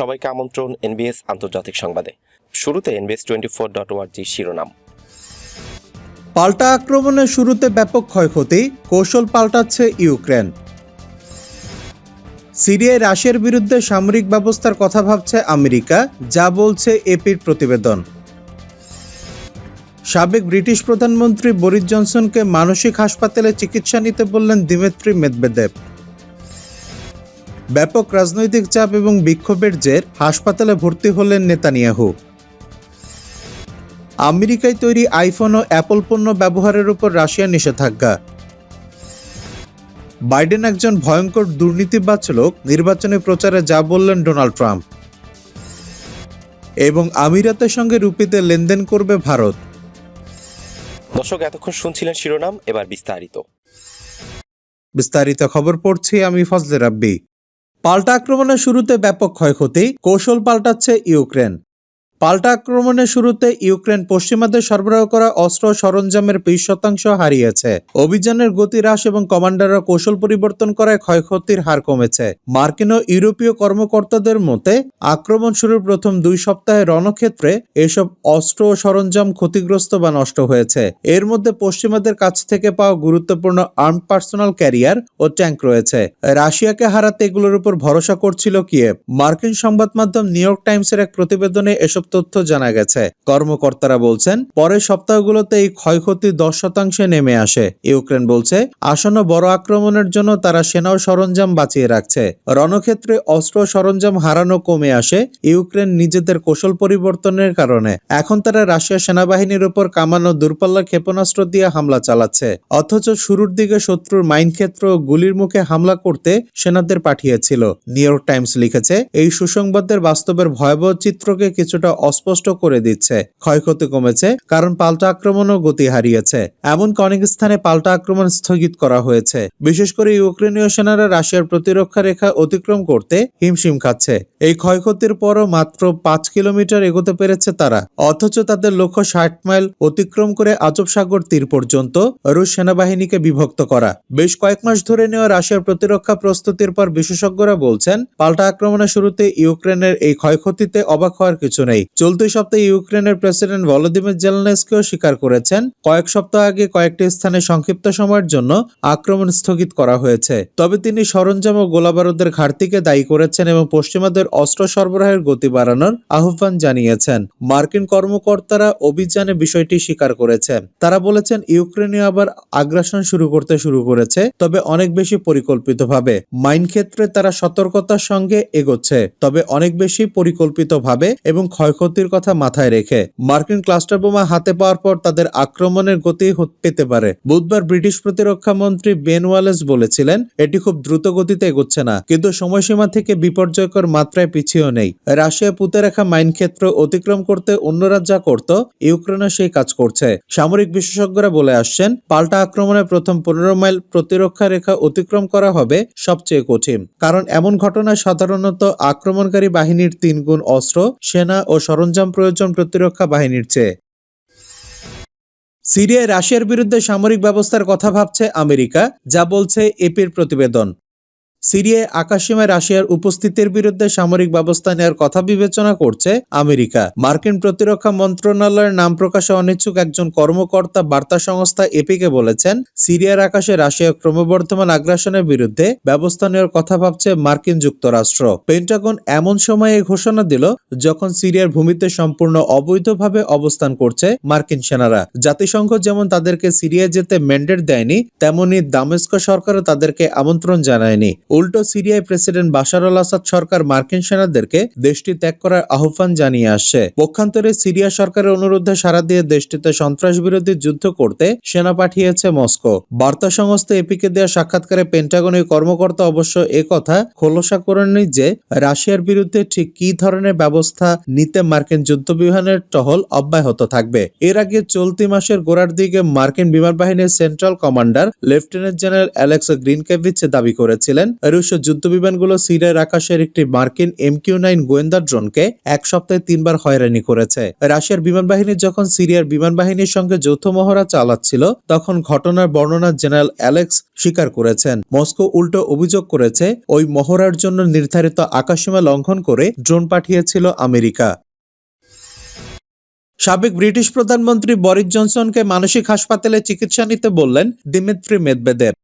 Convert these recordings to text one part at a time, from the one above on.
সবাইকে আমন্ত্রণ এনবিএস আন্তর্জাতিক সংবাদে। শুরুতে এনবিএস টোয়েন্টি ফোর ডট ওয়ার্জি শিরোনাম। পাল্টা আক্রমণের শুরুতে ব্যাপক ক্ষয়ক্ষতি, কৌশল পাল্টাচ্ছে ইউক্রেন। সিরিয়ায় রাশিয়ার বিরুদ্ধে সামরিক ব্যবস্থার কথা ভাবছে আমেরিকা, যা বলছে এপির প্রতিবেদন। সাবেক ব্রিটিশ প্রধানমন্ত্রী বরিস জনসনকে মানসিক হাসপাতালে চিকিৎসা নিতে বললেন দিমেত্রি মেদবেদেব। ব্যাপক রাজনৈতিক চাপ এবং বিক্ষোভের জের হাসপাতালে ভর্তি হলেন নেতানিয়াহু। আমেরিকায় তৈরি আইফোন ও অ্যাপল পণ্য ব্যবহারের উপর রাশিয়ার নিষেধাজ্ঞা। বাইডেন একজন ভয়ঙ্কর দুর্নীতিবাজ লোক নির্বাচনী প্রচারে যা বললেন ডোনাল্ড ট্রাম্প। এবং আমিরাতের সঙ্গে রুপিতে লেনদেন করবে ভারত। দর্শক এতক্ষণ শুনছিলেন শিরোনাম এবার বিস্তারিত। বিস্তারিত খবর পড়ছি আমি ফজলে রাব্বি। পাল্টা আক্রমণের শুরুতে ব্যাপক ক্ষয়ক্ষতি কৌশল পাল্টাচ্ছে ইউক্রেন। পাল্টা আক্রমণের শুরুতে ইউক্রেন পশ্চিমাদের সরবরাহ করা অস্ত্র সরঞ্জামের বিশ শতাংশ হারিয়েছে। অভিযানের গতি হ্রাস এবং কমান্ডাররা কৌশল পরিবর্তন করায় ক্ষয়ক্ষতির হার কমেছে। মার্কিন ও ইউরোপীয় কর্মকর্তাদের মতে, আক্রমণ শুরুর প্রথম দুই সপ্তাহে রণক্ষেত্রে এসব অস্ত্র সরঞ্জাম ক্ষতিগ্রস্ত বা নষ্ট হয়েছে। এর মধ্যে পশ্চিমাদের কাছ থেকে পাওয়া গুরুত্বপূর্ণ আর্ম পার্সোনাল ক্যারিয়ার ও ট্যাঙ্ক রয়েছে। রাশিয়াকে হারাতে এগুলোর উপর ভরসা করছিল কিয়েভ। মার্কিন সংবাদ মাধ্যম নিউ ইয়র্ক টাইমসের এক প্রতিবেদনে এসব তথ্য জানা গেছে। কর্মকর্তারা বলছেন, পরের সপ্তাহগুলোতে এই ক্ষয়ক্ষতি দশ শতাংশে নেমে আসে। ইউক্রেন বলছে, আসন্ন বড় আক্রমণের জন্য তারা সেনা ও সরঞ্জাম বাঁচিয়ে রাখছে। রণক্ষেত্রে অস্ত্র সরঞ্জাম হারানো কমে আসে, ইউক্রেন নিজেদের কৌশল পরিবর্তনের কারণে। এখন তারা রাশিয়া সেনাবাহিনীর উপর কামানো দূরপাল্লা ক্ষেপণাস্ত্র দিয়ে হামলা চালাচ্ছে। অথচ শুরুর দিকে শত্রুর মাইন ক্ষেত্র গুলির মুখে হামলা করতে সেনাদের পাঠিয়েছিল। নিউ ইয়র্ক টাইমস লিখেছে, এই সুসংবাদের বাস্তবের ভয়াবহ চিত্রকে কিছুটা অস্পষ্ট করে দিচ্ছে। ক্ষয়ক্ষতি কমেছে, কারণ পাল্টা আক্রমণও গতি হারিয়েছে। এমনকি অনেক স্থানে পাল্টা আক্রমণ স্থগিত করা হয়েছে। বিশেষ করে ইউক্রেনীয় সেনারা রাশিয়ার প্রতিরক্ষা রেখা অতিক্রম করতে হিমশিম খাচ্ছে। এই ক্ষয়ক্ষতির পরও মাত্র পাঁচ কিলোমিটার এগোতে পেরেছে তারা। অথচ তাদের লক্ষ্য ষাট মাইল অতিক্রম করে আজব সাগর তীর পর্যন্ত রুশ সেনাবাহিনীকে বিভক্ত করা। বেশ কয়েক মাস ধরে নেওয়া রাশিয়ার প্রতিরক্ষা প্রস্তুতির পর বিশেষজ্ঞরা বলছেন, পাল্টা আক্রমণের শুরুতে ইউক্রেনের এই ক্ষয়ক্ষতিতে অবাক হওয়ার কিছু নেই। চলতি সপ্তাহে ইউক্রেনের প্রেসিডেন্ট ভলোদিমির জেলনেসকেও স্বীকার করেছেন, কয়েক সপ্তাহ আগে কয়েকটি স্থানে সংক্ষিপ্ত সময়ের জন্য আক্রমণ স্থগিত করা হয়েছে। তবে তিনি সরঞ্জাম ও গোলাবারুদের ঘাটতিকে দায়ী করেছেন এবং পশ্চিমাদের অস্ত্র সরবরাহের গতি বাড়ানোর আহ্বান জানিয়েছেন। মার্কিন কর্মকর্তারা অভিযানে বিষয়টি স্বীকার করেছেন। তারা বলেছেন, ইউক্রেনীয় আবার আগ্রাসন শুরু করতে শুরু করেছে, তবে অনেক বেশি পরিকল্পিতভাবে। মাইন ক্ষেত্রে তারা সতর্কতার সঙ্গে এগোচ্ছে, তবে অনেক বেশি পরিকল্পিতভাবে এবং ক্ষয়ক্ষতির কথা মাথায় রেখে মার্কিন ক্লাস্টার বোমা হাতে পাওয়ার পর তাদের আক্রমণের গতি পেতে পারে। বুধবার ব্রিটিশ প্রতিরক্ষা মন্ত্রী বেন ওয়ালেস বলেছিলেন, এটি খুব দ্রুত গতিতে এগোচ্ছে না, কিন্তু সময়সীমা থেকে বিপর্যয়কর মাত্রায় পিছিয়েও নেই। রাশিয়া পুঁতে রাখা মাইন ক্ষেত্র অতিক্রম করতে অন্যরা যা করত, ইউক্রেনও সেই কাজ করছে। সামরিক বিশেষজ্ঞরা বলে আসছেন, পাল্টা আক্রমণের প্রথম পনেরো মাইল প্রতিরক্ষা রেখা অতিক্রম করা হবে সবচেয়ে কঠিন, কারণ এমন ঘটনায় সাধারণত আক্রমণকারী বাহিনীর তিন গুণ অস্ত্র, সেনা ও সরঞ্জাম প্রয়োজন প্রতিরক্ষা বাহিনীর চেয়ে। সিরিয়ায় রাশিয়ার বিরুদ্ধে সামরিক ব্যবস্থার কথা ভাবছে আমেরিকা, যা বলছে এপির প্রতিবেদন। সিরিয়ায় আকাশসীমায় রাশিয়ার উপস্থিতির বিরুদ্ধে সামরিক ব্যবস্থা নেওয়ার কথা বিবেচনা করছে আমেরিকা। মার্কিন প্রতিরক্ষা মন্ত্রণালয়ের নাম প্রকাশে অনিচ্ছুক একজন কর্মকর্তা বার্তা সংস্থা এপিকে বলেছেন, সিরিয়ার আকাশে রাশিয়ার ক্রমবর্ধমান আগ্রাসনের বিরুদ্ধে ব্যবস্থা নেওয়ার কথা ভাবছে মার্কিন যুক্তরাষ্ট্র। পেন্টাগন এমন সময়ে ঘোষণা দিল যখন সিরিয়ার ভূমিতে সম্পূর্ণ অবৈধভাবে অবস্থান করছে মার্কিন সেনারা। জাতিসংঘ যেমন তাদেরকে সিরিয়ায় যেতে ম্যান্ডেট দেয়নি, তেমনি দামেস্ক সরকারও তাদেরকে আমন্ত্রণ জানায়নি। উল্টো সিরিয়ায় প্রেসিডেন্ট বাশার আল আসাদ সরকার মার্কিন সেনাদেরকে দেশটি ত্যাগ করার আহ্বান জানিয়ে আসছে। পক্ষান্তরে সিরিয়া সরকারের অনুরোধে সাড়া দিয়ে দেশটিতে সন্ত্রাস বিরোধী যুদ্ধ করতে সেনা পাঠিয়েছে মস্কো। বার্তা সংস্থা এপিকে দেওয়া সাক্ষাৎকারে পেন্টাগনের কর্মকর্তা অবশ্য কথা খোলসা করেননি যে, রাশিয়ার বিরুদ্ধে ঠিক কি ধরনের ব্যবস্থা নিতে মার্কিন যুদ্ধবিমানের টহল অব্যাহত থাকবে। এর আগে চলতি মাসের গোড়ার দিকে মার্কিন বিমান বাহিনীর central commander lieutenant general Alex Grynkewich দাবি করেছিলেন রুশ যুদ্ধবিমানগুলো সিরিয়ার আকাশের একটি মার্কিন এমকিউ নাইন গোয়েন্দা ড্রোনকে এক সপ্তাহে তিনবার হয়রানি করেছে। রাশিয়ার বিমান বাহিনী যখন সিরিয়ার বিমান বাহিনীর সঙ্গে যৌথ মহড়া চালাচ্ছিল, তখন ঘটনার বর্ণনা জেনারেল অ্যালেক্স স্বীকার করেছেন। মস্কো উল্টো অভিযোগ করেছে, ওই মহড়ার জন্য নির্ধারিত আকাশসীমা লঙ্ঘন করে ড্রোন পাঠিয়েছিল আমেরিকা। সাবেক ব্রিটিশ প্রধানমন্ত্রী বরিস জনসনকে মানসিক হাসপাতালে চিকিৎসা নিতে বললেন দিমিত্রি মেদবেদেব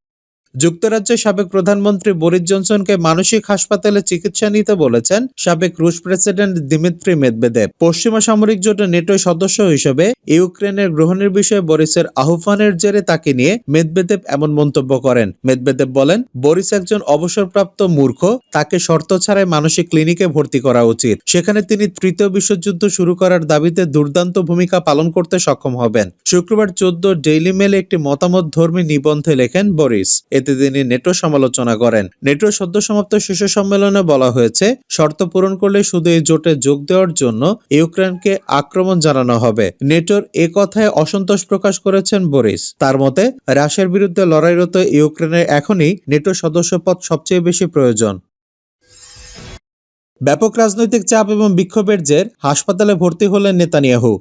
যুক্তরাজ্যের সাবেক প্রধানমন্ত্রী বরিস জনসনকে মানসিক হাসপাতালে চিকিৎসা নিতে বলেছেন সাবেক রুশ প্রেসিডেন্ট দিমিত্রি মেদবেদেব। পশ্চিমা সামরিক জোটের নেটো সদস্য হিসেবে ইউক্রেনের গ্রহণের বিষয়ে বরিসের আহ্বানের জেরে তাকে নিয়ে মেদবেদেব এমন মন্তব্য করেন। মেদবেদেব বলেন, বরিস একজন অবসরপ্রাপ্ত মূর্খ, তাকে শর্ত ছাড়াই মানসিক ক্লিনিকে ভর্তি করা উচিত। সেখানে তিনি তৃতীয় বিশ্বযুদ্ধ শুরু করার দাবিতে দুর্দান্ত ভূমিকা পালন করতে সক্ষম হবেন। শুক্রবার চোদ্দ ডেইলি মেলে একটি মতামত ধর্মী নিবন্ধে লেখেন বরিস। এতে তিনি নেটো সমালোচনা করেন। নেটোর সদ্য সমাপ্ত শীর্ষ সম্মেলনে বলা হয়েছে, শর্ত পূরণ করলে শুধু এই জোটে যোগ দেওয়ার জন্য ইউক্রেনকে আক্রমণ জানানো হবে। নেটোর এ কথায় অসন্তোষ প্রকাশ করেছেন বরিস। তার মতে, রাশিয়ার বিরুদ্ধে লড়াইরত ইউক্রেনের এখনই নেটো সদস্যপদ সবচেয়ে বেশি প্রয়োজন। ব্যাপক রাজনৈতিক চাপ এবং বিক্ষোভের জের, হাসপাতালে ভর্তি হলেন নেতানিয়াহু।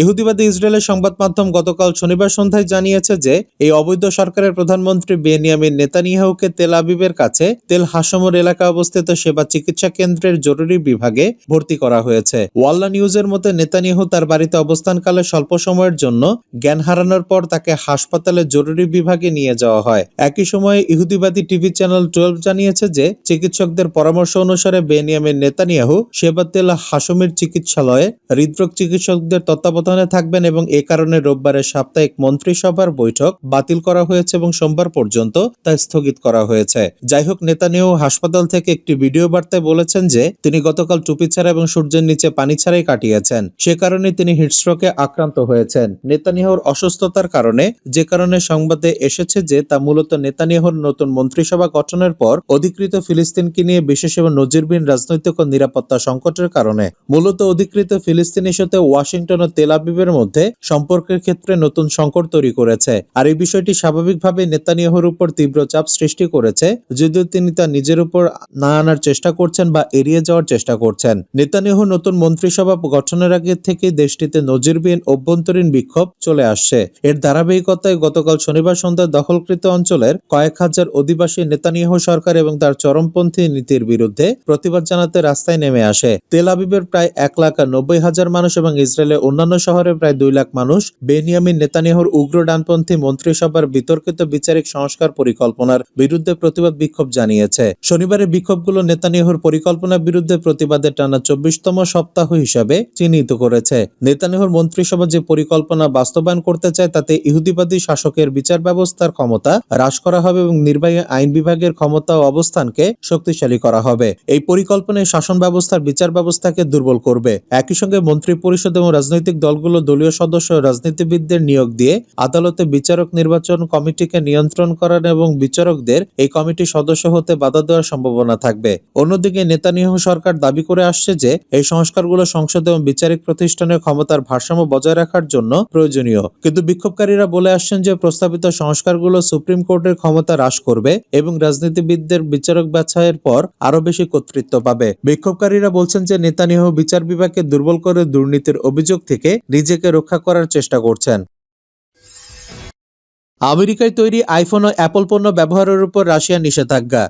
ইহুদিবাদী ইসরায়েলের সংবাদ মাধ্যম গতকাল শনিবার সন্ধ্যায় জানিয়েছে যে, এই অবৈধ সরকারের প্রধানমন্ত্রী বেনিয়ামিন নেতানিয়াহুকে তেল আবিবের কাছে তেল হাসমর এলাকা অবস্থিত সেবা চিকিৎসা কেন্দ্রের জরুরি বিভাগে ভর্তি করা হয়েছে। ওয়াল্লা নিউজের মতে, নেতানিয়াহু তার বাড়িতে অবস্থানকালে স্বল্প সময়ের জন্য জ্ঞান হারানোর পর তাকে হাসপাতালে জরুরি বিভাগে নিয়ে যাওয়া হয়। একই সময়ে ইহুদিবাদী টিভি চ্যানেল টুয়েলভ জানিয়েছে যে, চিকিৎসকদের পরামর্শ অনুসারে বেনিয়ামিন নেতানিয়াহু সেবা তেল হাসমির চিকিৎসালয়ে হৃদরোগ চিকিৎসকদের তত্ত্বাবধানে থাকবেন এবং এ কারণে রোববারের সাপ্তাহিক মন্ত্রিসভার বৈঠক বাতিল করা হয়েছে এবং সোমবার পর্যন্ত তা স্থগিত করা হয়েছে। যাই হোক, নেতানিয়াহু হাসপাতাল থেকে একটি ভিডিও বার্তায় বলেছেন যে, তিনি গতকাল টুপি ছাড়া এবং সূর্যের নিচে পানি ছাড়াই কাটিয়েছেন। সে কারণে তিনি হিটস্ট্রোকে আক্রান্ত হয়েছেন। নেতানিয়াহুর অসুস্থতার কারণে, যে কারণে সংবাদে এসেছে যে, তা মূলত নেতানিয়াহুর নতুন মন্ত্রিসভা গঠনের পর অধিকৃত ফিলিস্তিনকে নিয়ে বিশেষ এবং নজিরবিহীন রাজনৈতিক ও নিরাপত্তা সংকটের কারণে। মূলত অধিকৃত ফিলিস্তিন ইস্যুতে ওয়াশিংটন ও তেল আবিবের মধ্যে সম্পর্কের ক্ষেত্রে নতুন সংকট তৈরি করেছে। আর এই বিষয়টি স্বাভাবিকভাবে নেতানিয়াহুর উপর তীব্র চাপ সৃষ্টি করেছে, যদিও তিনি তা নিজের উপর না আনার চেষ্টা করছেন বা এড়িয়ে যাওয়ার চেষ্টা করছেন। নেতানিয়াহু নতুন মন্ত্রিসভা গঠনের আগে থেকে দেশটিতে নজিরবিহীন অভ্যন্তরীণ বিক্ষোভ চলে আসছে। এর ধারাবাহিকতায় গতকাল শনিবার সন্ধ্যায় দখলকৃত অঞ্চলের কয়েক হাজার অধিবাসী নেতানিয়াহু সরকার এবং তার চরমপন্থী নীতির বিরুদ্ধে প্রতিবাদ জানাতে রাস্তায় নেমে আসে। তেল আবিবের প্রায় এক লাখ নব্বই হাজার মানুষ এবং ইসরায়েলের অন্যান্য শহরে প্রায় দুই লাখ মানুষ, বেনিয়ামিন নেতানিয়াহুর উগ্র ডানপন্থী মন্ত্রিসভার বিতর্কিত বিচারিক সংস্কার পরিকল্পনার বিরুদ্ধে প্রতিবাদ বিক্ষোভ জানিয়েছে। শনিবারের বিক্ষোভগুলো নেতানিয়াহুর পরিকল্পনার বিরুদ্ধে প্রতিবাদের টানা চব্বিশতম সপ্তাহ হিসাবে চিহ্নিত করেছে। নেতানিয়াহুর মন্ত্রিসভা যে পরিকল্পনা বাস্তবায়ন করতে চায়, তাতে ইহুদিবাদী শাসকের বিচার ব্যবস্থার ক্ষমতা হ্রাস করা হবে এবং নির্বাহী আইন বিভাগের ক্ষমতা ও অবস্থানকে শক্তিশালী করা হবে। এই পরিকল্পনায় শাসন ব্যবস্থার বিচার ব্যবস্থাকে দুর্বল করবে। একই সঙ্গে মন্ত্রী পরিষদ এবং রাজনৈতিক দলগুলো দলীয় সদস্য রাজনীতিবিদদের নিয়োগ দিয়ে আদালতে বিচারক নির্বাচন কমিটিকে নিয়ন্ত্রণ করার এবং বিচারকদের এই কমিটির সদস্য হতে বাধা দেওয়ার সম্ভাবনা থাকবে। অন্যদিকে নেতানিয়াহু সরকার দাবি করে আসছে যে, এই সংস্কারগুলো সংসদ এবং বিচারিক প্রতিষ্ঠানের ক্ষমতার ভারসাম্য বজায় রাখার জন্য প্রয়োজনীয়। কিন্তু বিক্ষোভকারীরা বলে আসছেন যে, প্রস্তাবিত সংস্কারগুলো সুপ্রিম কোর্টের ক্ষমতা হ্রাস করবে এবং রাজনীতিবিদদের বিচারক বাছাইয়ের পর আরও বেশি কর্তৃত্ব পাবে। বিক্ষোভকারীরা বলছেন যে, নেতানিয়াহু বিচার বিভাগকে দুর্বল করে দুর্নীতির অভিযোগ থেকে নিজেকে রক্ষা করার চেষ্টা করছেন। আমেরিকায় তৈরি আইফোন ও অ্যাপল পণ্য ব্যবহারের উপর রাশিয়ার নিষেধাজ্ঞা।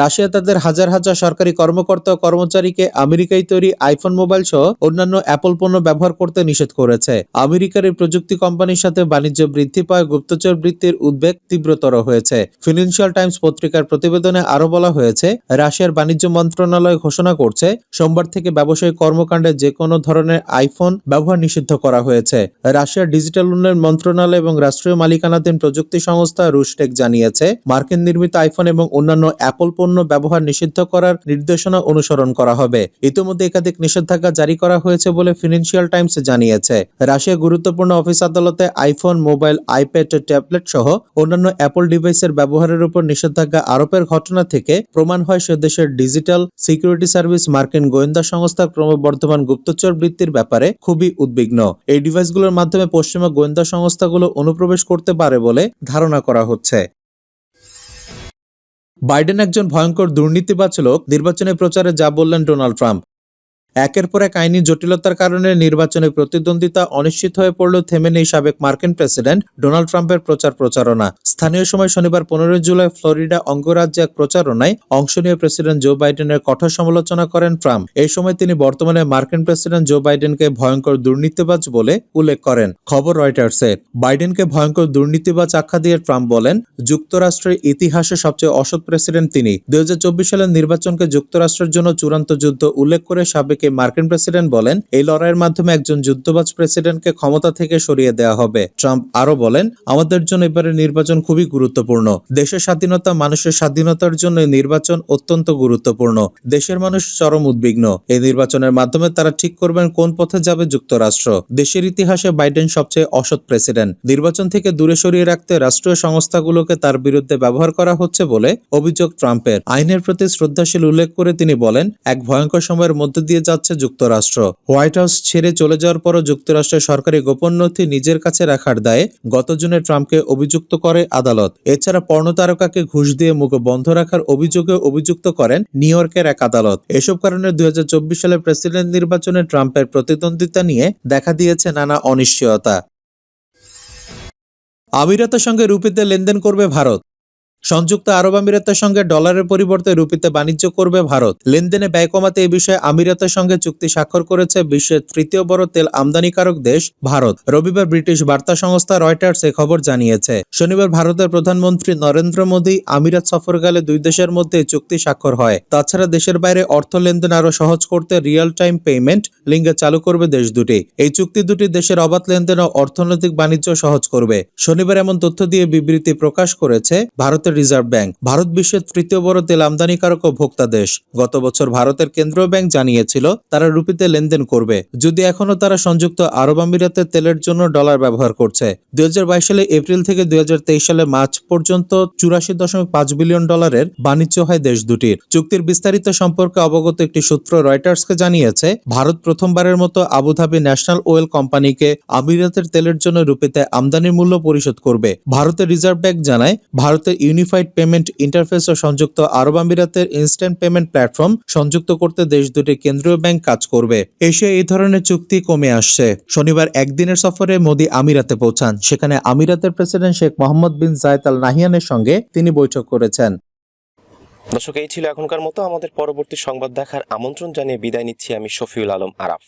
রাশিয়া তাদের হাজার হাজার সরকারি কর্মকর্তা কর্মচারীকে আমেরিকায় তৈরি আইফোন মোবাইল সহ অন্যান্য অ্যাপল পণ্য ব্যবহার করতে নিষেধ করেছে। আমেরিকার এই প্রযুক্তি কোম্পানির সাথে বাণিজ্য বৃদ্ধি পায় গুপ্তচর বৃত্তির উদ্বেগ তীব্রতর হয়েছে। ফিনান্সিয়াল টাইমস পত্রিকার প্রতিবেদনে আরও বলা হয়েছে, রাশিয়ার বাণিজ্য মন্ত্রণালয় ঘোষণা করছে, সোমবার থেকে ব্যবসায়িক কর্মকাণ্ডে যে কোনো ধরনের আইফোন ব্যবহার নিষিদ্ধ করা হয়েছে। রাশিয়ার ডিজিটাল উন্নয়ন মন্ত্রণালয় এবং রাষ্ট্রীয় মালিকানাধীন প্রযুক্তি সংস্থা রুশটেক জানিয়েছে, মার্কিন নির্মিত আইফোন এবং অন্যান্য অ্যাপল পণ্য ব্যবহার নিষিদ্ধ করার নির্দেশনা অনুসরণ করা হবে। ইতিমধ্যে একাধিক নিষেধাজ্ঞা জারি করা হয়েছে বলে ফিনান্সিয়াল টাইমস জানিয়েছে। রাশিয়া গুরুত্বপূর্ণ অফিস আদালতে আইফোন, মোবাইল, আইপ্যাড, ট্যাবলেট সহ অন্যান্য অ্যাপল ডিভাইসের ব্যবহারের উপর নিষেধাজ্ঞা আরোপের ঘটনা থেকে প্রমাণ হয় সে দেশের ডিজিটাল সিকিউরিটি সার্ভিস মার্কিন গোয়েন্দা সংস্থার ক্রমবর্ধমান গুপ্তচর বৃত্তির ব্যাপারে খুবই উদ্বিগ্ন। এই ডিভাইসগুলোর মাধ্যমে পশ্চিমা গোয়েন্দা সংস্থাগুলো অনুপ্রবেশ করতে পারে বলে ধারণা করা হচ্ছে। বাইডেন একজন ভয়ঙ্কর দুর্নীতিবাজ লোক নির্বাচনী প্রচারে যা বললেন ডোনাল্ড ট্রাম্প। একের পর এক আইনি জটিলতার কারণে নির্বাচনে প্রতিদ্বন্দ্বিতা অনিশ্চিত হয়ে পড়লেও থেমে নেই সাবেক মার্কিন প্রেসিডেন্ট ডোনাল্ড ট্রাম্পের প্রচার প্রচারণা। স্থানীয় সময় শনিবার পনেরোই জুলাই ফ্লোরিডা অঙ্গরাজ্যে এক প্রচারণায় অংশ নিয়ে প্রেসিডেন্ট জো বাইডেনের কঠোর সমালোচনা করেন ট্রাম্প। এই সময় তিনি বর্তমানে মার্কিন প্রেসিডেন্ট জো বাইডেনকে ভয়ঙ্কর দুর্নীতিবাজ বলে উল্লেখ করেন। খবর রয়টার্সের বাইডেনকে ভয়ঙ্কর দুর্নীতিবাজ আখ্যা দিয়ে ট্রাম্প বলেন, যুক্তরাষ্ট্রের ইতিহাসে সবচেয়ে অসৎ প্রেসিডেন্ট তিনি। দুই হাজার চব্বিশ সালের নির্বাচনকে যুক্তরাষ্ট্রের জন্য চূড়ান্ত যুদ্ধ উল্লেখ করে সাবেক এই মার্কিন প্রেসিডেন্ট বলেন, এই লড়াইয়ের মাধ্যমে একজন যুদ্ধবাজ প্রেসিডেন্টকে ক্ষমতা থেকে সরিয়ে দেওয়া হবে। ট্রাম্প আরও বলেন, আমাদের জন্য এবারে নির্বাচন খুবই গুরুত্বপূর্ণ। দেশের স্বাধীনতা মানুষের স্বাধীনতার জন্য নির্বাচন অত্যন্ত গুরুত্বপূর্ণ। দেশের মানুষ চরম উদ্বিগ্ন। এই নির্বাচনের মাধ্যমে তারা ঠিক করবেন কোন পথে যাবে যুক্তরাষ্ট্র। দেশের ইতিহাসে বাইডেন সবচেয়ে অসৎ প্রেসিডেন্ট। নির্বাচন থেকে দূরে সরিয়ে রাখতে রাষ্ট্রীয় সংস্থাগুলোকে তার বিরুদ্ধে ব্যবহার করা হচ্ছে বলে অভিযোগ ট্রাম্পের। আইনের প্রতি শ্রদ্ধাশীল উল্লেখ করে তিনি বলেন, এক ভয়ঙ্কর সময়ের মধ্য দিয়ে যাচ্ছে যুক্তরাষ্ট্র। হোয়াইট হাউস ছেড়ে চলে যাওয়ার পরও যুক্তরাষ্ট্রের সরকারি গোপন নথি নিজের কাছে রাখার দায়ে গত জুনে ট্রাম্পকে অভিযুক্ত করে আদালত। এছাড়া পর্ণতারকাকে ঘুষ দিয়ে মুখ বন্ধ রাখার অভিযোগে অভিযুক্ত করেন নিউ ইয়র্কের এক আদালত। এসব কারণে দুই সালে প্রেসিডেন্ট নির্বাচনে ট্রাম্পের প্রতিদ্বন্দ্বিতা নিয়ে দেখা দিয়েছে নানা অনিশ্চয়তা। আমিরাতের সঙ্গে রুপিতে লেনদেন করবে ভারত। সংযুক্ত আরব আমিরাতের সঙ্গে ডলারের পরিবর্তে রুপিতে বাণিজ্য করবে ভারত। লেনদেনে ব্যয় কমাতে এ বিষয়ে আমিরাতের সঙ্গে চুক্তি স্বাক্ষর করেছে বিশ্বের তৃতীয় বড় তেল আমদানিকারক দেশ ভারত। রবিবার ব্রিটিশ বার্তা সংস্থা রয়টার্স এ খবর জানিয়েছে। শনিবার ভারতের প্রধানমন্ত্রী নরেন্দ্র মোদী আমিরাত সফরকালে দুই দেশের মধ্যে চুক্তি স্বাক্ষর হয়। তাছাড়া দেশের বাইরে অর্থ লেনদেন আরও সহজ করতে রিয়েল টাইম পেমেন্ট লিঙ্গে চালু করবে দেশ দুটি। এই চুক্তি দুটি দেশের অবাধ লেনদেন ও অর্থনৈতিক বাণিজ্য সহজ করবে। শনিবার এমন তথ্য দিয়ে বিবৃতি প্রকাশ করেছে ভারতের রিজার্ভ ব্যাংক, ভারত বিশ্বের তৃতীয় বড় তেল আমদানিকারক ও ভোক্তা দেশ। গত বছর ভারতের কেন্দ্রীয় ব্যাংক জানিয়েছিল, তারা রুপিতে লেনদেন করবে। যদি এখনও তারা সংযুক্ত আরব আমিরাতের তেলের জন্য ডলার ব্যবহার করছে। দুই সালে এপ্রিল থেকে দুই সালে মার্চ পর্যন্ত চুরাশি দশমিক পাঁচ বিলিয়ন ডলারের বাণিজ্য হয় দেশ দুটির। চুক্তির বিস্তারিত সম্পর্কে অবগত একটি সূত্র রয়টার্সকে জানিয়েছে, ভারত প্রথমবারের মতো আবুধাবি ন্যাশনাল ওয়েল কোম্পানিকে আমিরাতের তেলের জন্য রুপিতে আমদানির মূল্য পরিশোধ করবে। ভারতের রিজার্ভ ব্যাংক জানায়, ভারতের ইউনিফাইড পেমেন্ট ইন্টারফেস ও সংযুক্ত আরব আমিরাতের ইনস্ট্যান্ট পেমেন্ট প্ল্যাটফর্ম সংযুক্ত করতে দেশ দুটি কেন্দ্রীয় ব্যাংক কাজ করবে। এশিয়ায় এই ধরনের চুক্তি কমে আসছে। শনিবার একদিনের সফরে মোদী আমিরাতে পৌঁছান। সেখানে আমিরাতের president Sheikh Mohammed bin Zayed al নাহিয়ানের সঙ্গে তিনি বৈঠক করেছেন। দর্শক, এই ছিল এখনকার মতো। আমাদের পরবর্তী সংবাদ দেখার আমন্ত্রণ জানিয়ে বিদায় নিচ্ছি আমি শফিউল আলম আরাফ।